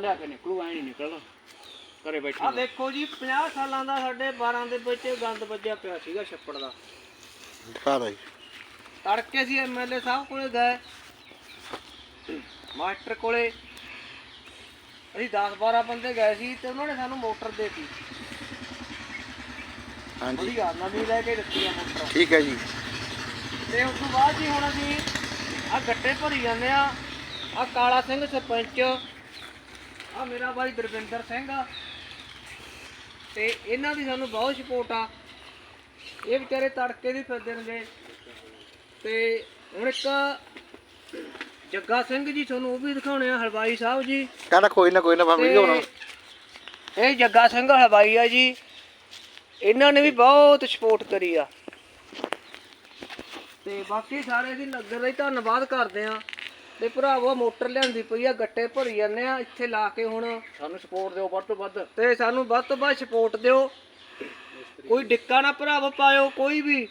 ਲਿਆ ਕੇ ਨਿਕਲੂ ਐ ਨਹੀਂ ਨਿਕਲਦਾ। ਘਰੇ ਬੈਠੇ ਆ ਦੇਖੋ ਜੀ 50 ਸਾਲਾਂ ਦਾ ਸਾਡੇ 12 ਦੇ ਵਿੱਚ ਗੰਦ ਵੱਜਿਆ ਪਿਆ ਸੀਗਾ ਛੱਪੜ ਦਾ। ਸਾਰਾ ਜੀ ਤੜਕੇ ਸੀ ਐਮਐਲਏ ਸਾਹਿਬ ਕੋਲੇ ਗਏ। ਮਾਸਟਰ ਕੋਲੇ। ਅਸੀਂ 10 12 ਬੰਦੇ ਗਏ ਸੀ ਤੇ ਉਹਨਾਂ ਨੇ ਸਾਨੂੰ ਮੋਟਰ ਦੇਤੀ। ਹਾਂਜੀ। ਵਧੀਆ ਨਵੀਂ ਲੈ ਕੇ ਦਿੱਤੀ ਆ ਮੋਟਰ। ਠੀਕ ਹੈ ਜੀ। ਤੇ ਉਸ ਤੋਂ ਬਾਅਦ ਜੀ ਹੁਣ ਅਸੀਂ ਆ ਗੱਟੇ ਭਰੀ ਜਾਂਦੇ ਆ। ਆ ਕਾਲਾ ਸਿੰਘ ਸਰਪੰਚ ਆ ਮੇਰਾ ਬਾਈ ਦਰਵਿੰਦਰ ਸਿੰਘ ਆ। ਤੇ ਇਹਨਾਂ ਦੀ ਸਾਨੂੰ ਬਹੁਤ ਸਪੋਰਟ ਆ। ਇਹ ਵਿਚਾਰੇ ਤੜਕੇ ਦੀ ਫਿਰਦੇ ਨੇ। ਤੇ ਹੁਣ ਇੱਕ ਜੱਗਾ ਸਿੰਘ ਜੀ ਤੁਹਾਨੂੰ ਉਹ ਵੀ ਦਿਖਾਉਣੇ ਆ ਹਲਵਾਈ ਸਾਹਿਬ ਜੀ। ਕਹਿੰਦਾ ਕੋਈ ਨਾ ਕੋਈ ਨਾ ਮੈਂ ਵੀਡੀਓ ਇਹ ਜੱਗਾ ਸਿੰਘ ਹਲਵਾਈ ਆ ਜੀ। ਇਹਨਾਂ ਨੇ ਵੀ ਬਹੁਤ ਸਪੋਰਟ ਕਰੀ ਆ। ਤੇ ਬਾਕੀ ਸਾਰੇ ਦੀ ਨਗਰ ਹੀ ਧੰਨਵਾਦ ਕਰਦੇ ਆ। ਤੇ ਭਰਾਵੋ ਮੋਟਰ ਲਿਆਂਦੀ ਪਈ ਆ ਗੱਟੇ ਭਰੀ ਜਾਂਦੇ ਆ ਇੱਥੇ ਲਾ ਕੇ ਹੁਣ। ਸਾਨੂੰ ਸਪੋਰਟ ਦਿਓ ਵੱਧ ਤੋਂ ਵੱਧ। ਤੇ ਸਾਨੂੰ ਵੱਧ ਤੋਂ ਵੱਧ ਸਪੋਰਟ ਦਿਓ। ਕੋਈ ਡਿੱਕਾ ਨਾ ਭਰਾਵੋ ਪਾਇਓ ਕੋਈ ਵੀ।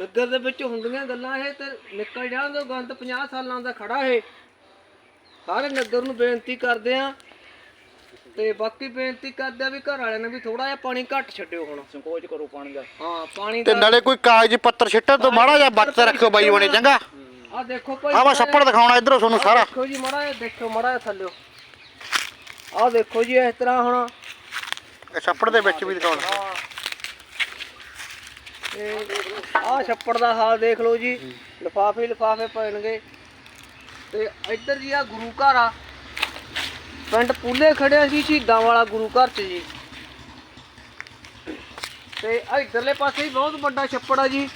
ਨਗਰ ਦੇ ਵਿੱਚ ਹੁੰਦੀਆਂ ਗੱਲਾਂ ਇਹ ਤੇ ਨਿਕਲ ਜਾਣ ਗੰਦ 50 ਸਾਲਾਂ ਦਾ ਖੜਾ ਇਹ। ਸਾਰੇ ਨਗਰ ਨੂੰ ਬੇਨਤੀ ਕਰਦੇ ਆ। ਤੇ ਬਾਕੀ ਬੇਨਤੀ ਕਰਦੇ ਆ ਵੀ ਘਰ ਵਾਲਿਆਂ ਨੇ ਵੀ ਥੋੜਾ ਜਿਹਾ ਪਾਣੀ ਘੱਟ ਛੱਡਿਓ ਹੁਣ। ਸੰਕੋਚ ਕਰੋ ਪਾਣੀ ਦਾ। ਹਾਂ ਪਾਣੀ ਤੇ ਨਾਲੇ ਕੋਈ ਕਾਗਜ਼ ਪੱਤਰ ਛਿੱਟਣ ਤੋਂ ਮਾੜਾ ਜਿਹਾ ਬੱਤ ਰੱਖਿਓ ਬਾਈ ਬਣੇ ਚੰਗਾ। ਆ ਦੇਖੋ ਭਾਈ ਵਾ ਛੱਪੜ ਦਿਖਾਉਣਾ ਇਧਰੋਂ ਤੁਹਾਨੂੰ ਸਾਰਾ। ਦੇਖੋ ਜੀ ਮੜਾ ਦੇਖੋ ਮੜਾ ਥੱਲਿਓ। ਆ ਦੇਖੋ ਜੀ ਇਸ ਤਰ੍ਹਾਂ ਹੁਣ। ਇਹ ਛੱਪੜ ਦੇ ਵਿੱਚ ਵੀ ਦਿਖਾਉਣਾ। ਹਾਂ ਆ ਛੱਪੜ ਦਾ ਹਾਲ ਦੇਖ ਲਓ ਜੀ। ਲਿਫਾਫੇ ਲਿਫਾਫੇ ਪੈਣਗੇ। ਤੇ ਇੱਧਰ ਜੀ ਆ ਗੁਰੂ ਘਰ ਆ। ਪਿੰਡ ਪੂਲੇ ਖੜਿਆ ਸੀ ਸ਼ਹੀਦਾਂ ਵਾਲਾ ਗੁਰੂ ਘਰ ਚ ਜੀ। ਤੇ ਇੱਧਰਲੇ ਪਾਸੇ ਵੀ ਬਹੁਤ ਵੱਡਾ ਛੱਪੜ ਆ ਜੀ।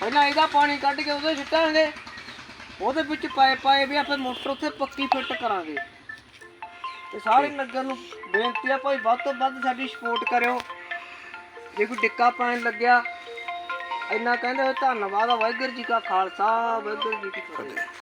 ਪਹਿਲਾਂ ਇਹਦਾ ਪਾਣੀ ਕੱਢ ਕੇ ਉਹਦੇ ਸਿੱਟਾਂਗੇ। ਉਹਦੇ ਵਿੱਚ ਪਾਏ ਪਾਏ ਵੀ ਆਪਾਂ ਮੋਟਰ ਉੱਥੇ ਪੱਕੀ ਫਿੱਟ ਕਰਾਂਗੇ। ਤੇ ਸਾਰੇ ਨਗਰ ਨੂੰ ਬੇਨਤੀ ਆ ਭਾਈ ਵੱਧ ਤੋਂ ਵੱਧ ਸਾਡੀ ਸਪੋਰਟ ਕਰਿਓ। ਜੇ ਕੋਈ ਟਿੱਕਾ ਪਾਣ ਲੱਗਿਆ ਇੰਨਾ ਕਹਿੰਦੇ ਹੋਏ ਧੰਨਵਾਦ ਆ ਵਾਹਿਗੁਰੂ ਜੀ ਕਾ ਖਾਲਸਾ ਵਾਹਿਗੁਰੂ ਜੀ ਕੀ ਫਤਿਹ।